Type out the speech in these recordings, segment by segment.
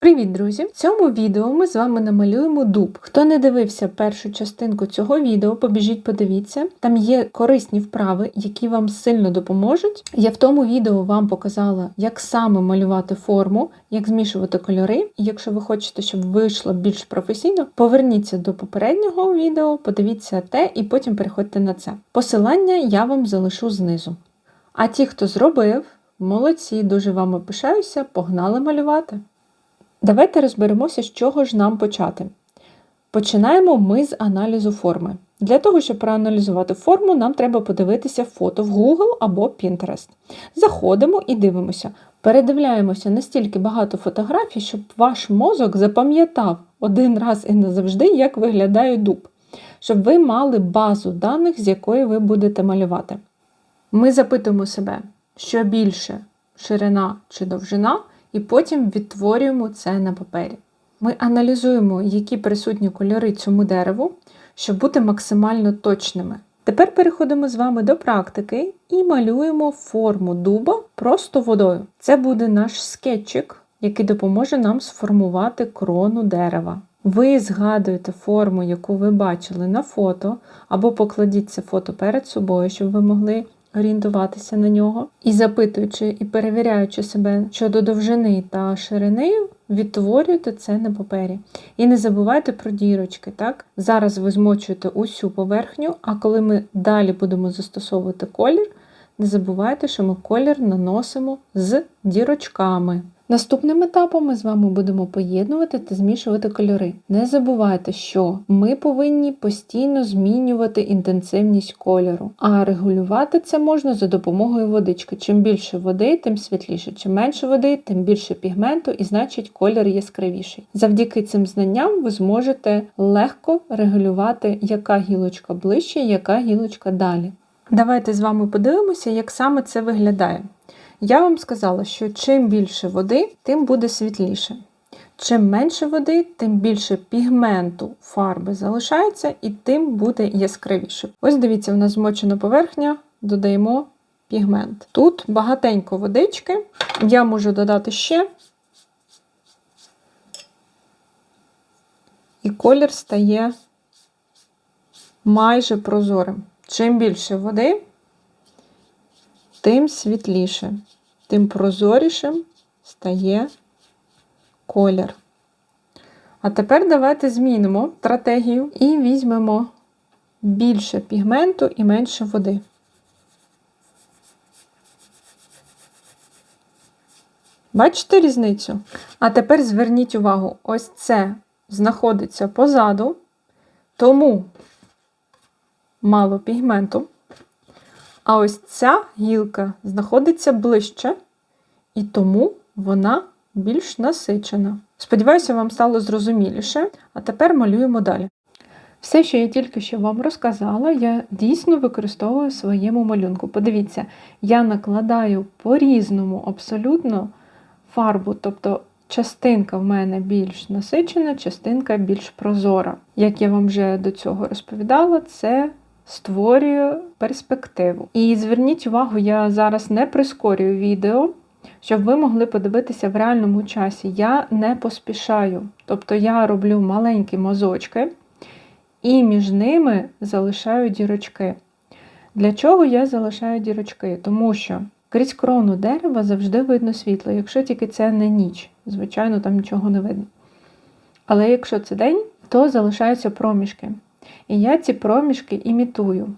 Привіт, друзі! В цьому відео ми з вами намалюємо дуб. Хто не дивився першу частинку цього відео, побіжіть, подивіться. Там є корисні вправи, які вам сильно допоможуть. Я в тому відео вам показала, як саме малювати форму, як змішувати кольори. І якщо ви хочете, щоб вийшло більш професійно, поверніться до попереднього відео, подивіться те і потім переходьте на це. Посилання я вам залишу знизу. А ті, хто зробив, молодці, дуже вами пишаюся, погнали малювати. Давайте розберемося, з чого ж нам почати. Починаємо ми з аналізу форми. Для того, щоб проаналізувати форму, нам треба подивитися фото в Google або Pinterest. Заходимо і дивимося. Передивляємося настільки багато фотографій, щоб ваш мозок запам'ятав один раз і назавжди, як виглядає дуб, щоб ви мали базу даних, з якої ви будете малювати. Ми запитуємо себе, що більше ширина чи довжина і потім відтворюємо це на папері. Ми аналізуємо, які присутні кольори цьому дереву, щоб бути максимально точними. Тепер переходимо з вами до практики і малюємо форму дуба просто водою. Це буде наш скетчик, який допоможе нам сформувати крону дерева. Ви згадуєте форму, яку ви бачили на фото, або покладіть це фото перед собою, щоб ви могли орієнтуватися на нього. І запитуючи і перевіряючи себе щодо довжини та ширини, відтворюйте це на папері. І не забувайте про дірочки. так? Зараз ви змочуєте усю поверхню, а коли ми далі будемо застосовувати колір, не забувайте, що ми колір наносимо з дірочками. Наступним етапом ми з вами будемо поєднувати та змішувати кольори. Не забувайте, що ми повинні постійно змінювати інтенсивність кольору, а регулювати це можна за допомогою водички. Чим більше води, тим світліше, чим менше води, тим більше пігменту, і значить колір яскравіший. Завдяки цим знанням ви зможете легко регулювати, яка гілочка ближче, яка гілочка далі. Давайте з вами подивимося, як саме це виглядає. Я вам сказала, що чим більше води, тим буде світліше. Чим менше води, тим більше пігменту фарби залишається і тим буде яскравіше. Ось дивіться, у нас змочена поверхня, додаємо пігмент. Тут багатенько водички, я можу додати ще, і колір стає майже прозорим. Чим більше води, тим світліше, тим прозорішим стає колір. А тепер давайте змінимо стратегію і візьмемо більше пігменту і менше води. Бачите різницю? А тепер зверніть увагу, ось це знаходиться позаду, тому мало пігменту. А ось ця гілка знаходиться ближче, і тому вона більш насичена. Сподіваюся, вам стало зрозуміліше, а тепер малюємо далі. Все, що я тільки що вам розказала, я дійсно використовую в своєму малюнку. Подивіться, я накладаю по-різному абсолютно фарбу, тобто частинка в мене більш насичена, частинка більш прозора. Як я вам вже до цього розповідала, це створює перспективу. І зверніть увагу, я зараз не прискорюю відео, щоб ви могли подивитися в реальному часі. Я не поспішаю. Тобто я роблю маленькі мазочки і між ними залишаю дірочки. Для чого я залишаю дірочки? Тому що крізь крону дерева завжди видно світло, якщо тільки це не ніч. Звичайно, там нічого не видно. Але якщо це день, то залишаються проміжки. І я ці проміжки імітую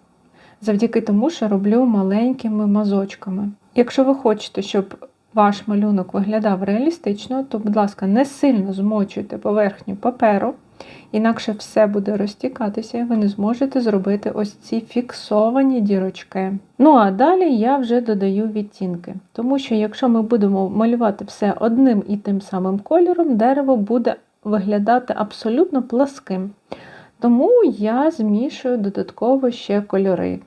завдяки тому, що роблю маленькими мазочками. Якщо ви хочете, щоб ваш малюнок виглядав реалістично, то, будь ласка, не сильно змочуйте поверхню паперу, інакше все буде розтікатися, і ви не зможете зробити ось ці фіксовані дірочки. Ну а далі я вже додаю відтінки. Тому що, якщо ми будемо малювати все одним і тим самим кольором, дерево буде виглядати абсолютно пласким. Тому я змішую додатково ще кольори.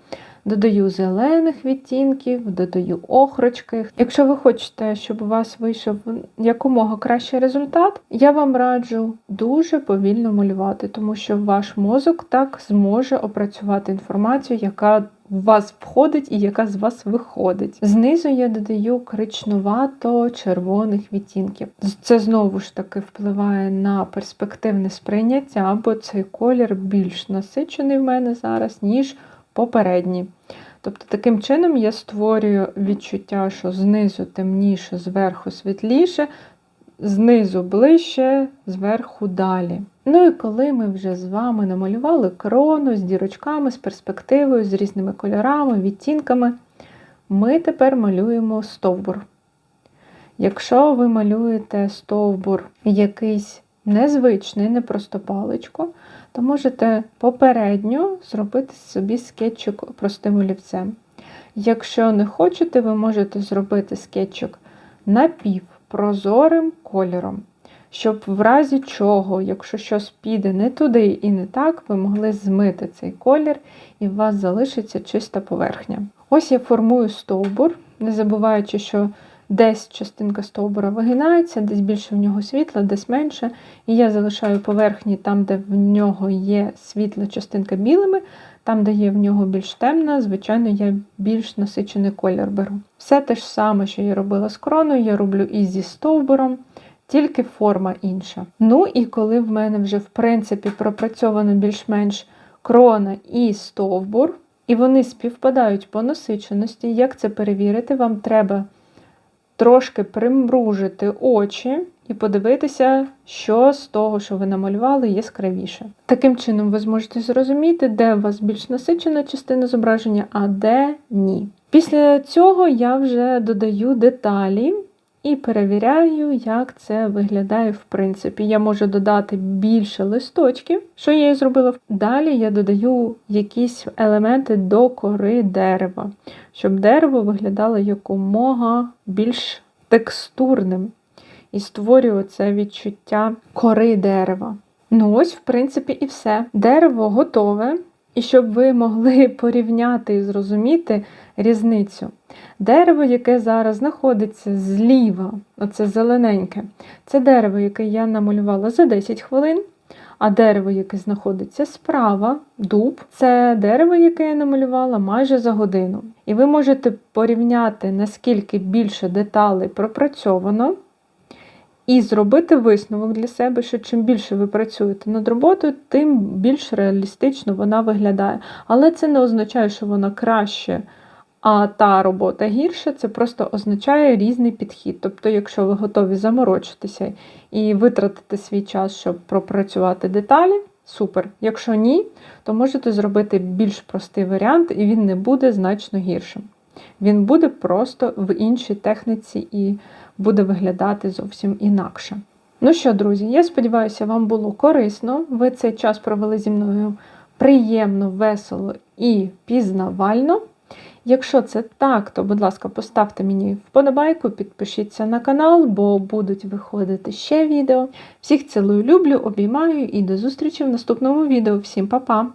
Додаю зелених відтінків, додаю охрочки. Якщо ви хочете, щоб у вас вийшов якомога кращий результат, я вам раджу дуже повільно малювати, тому що ваш мозок так зможе опрацювати інформацію, яка в вас входить і яка з вас виходить. Знизу я додаю кричнувато-червоних відтінків. Це знову ж таки впливає на перспективне сприйняття, бо цей колір більш насичений в мене зараз, ніж попередній. Тобто, таким чином я створюю відчуття, що знизу темніше, зверху світліше, знизу ближче, зверху далі. Ну і коли ми вже з вами намалювали крону з дірочками, з перспективою, з різними кольорами, відтінками, ми тепер малюємо стовбур. Якщо ви малюєте стовбур якийсь незвичний, не просто паличку, то можете попередньо зробити собі скетчик простим олівцем. Якщо не хочете, ви можете зробити скетчик напівпрозорим кольором, щоб в разі чого, якщо щось піде не туди і не так, ви могли змити цей колір і у вас залишиться чиста поверхня. Ось я формую стовбур, не забуваючи, що десь частинка стовбура вигинається, десь більше в нього світла, десь менше. І я залишаю поверхні там, де в нього є світла частинка білими, там, де є в нього більш темна, звичайно, я більш насичений колір беру. Все те ж саме, що я робила з кроною, я роблю і зі стовбуром. Тільки форма інша. Ну і коли в мене вже, в принципі, пропрацьовано більш-менш крона і стовбур, і вони співпадають по насиченості, як це перевірити, вам треба трошки примружити очі і подивитися, що з того, що ви намалювали, яскравіше. Таким чином, ви зможете зрозуміти, де у вас більш насичена частина зображення, а де ні. Після цього я вже додаю деталі. І перевіряю, як це виглядає в принципі. Я можу додати більше листочків, що я і зробила. Далі я додаю якісь елементи до кори дерева, щоб дерево виглядало якомога більш текстурним. І створюю це відчуття кори дерева. Ну, ось, в принципі, і все. Дерево готове. І щоб ви могли порівняти і зрозуміти різницю. Дерево, яке зараз знаходиться зліва, оце зелененьке, це дерево, яке я намалювала за 10 хвилин. А дерево, яке знаходиться справа, дуб, це дерево, яке я намалювала майже за годину. І ви можете порівняти, наскільки більше деталей пропрацьовано, і зробити висновок для себе, що чим більше ви працюєте над роботою, тим більш реалістично вона виглядає. Але це не означає, що вона краще, а та робота гірше, це просто означає різний підхід. Тобто, якщо ви готові заморочитися і витратити свій час, щоб пропрацювати деталі, супер. Якщо ні, то можете зробити більш простий варіант, і він не буде значно гіршим. Він буде просто в іншій техніці і буде виглядати зовсім інакше. Ну що, друзі, я сподіваюся, вам було корисно. Ви цей час провели зі мною приємно, весело і пізнавально. Якщо це так, то, будь ласка, поставте мені вподобайку, підпишіться на канал, бо будуть виходити ще відео. Всіх цілую, люблю, обіймаю і до зустрічі в наступному відео. Всім па-па!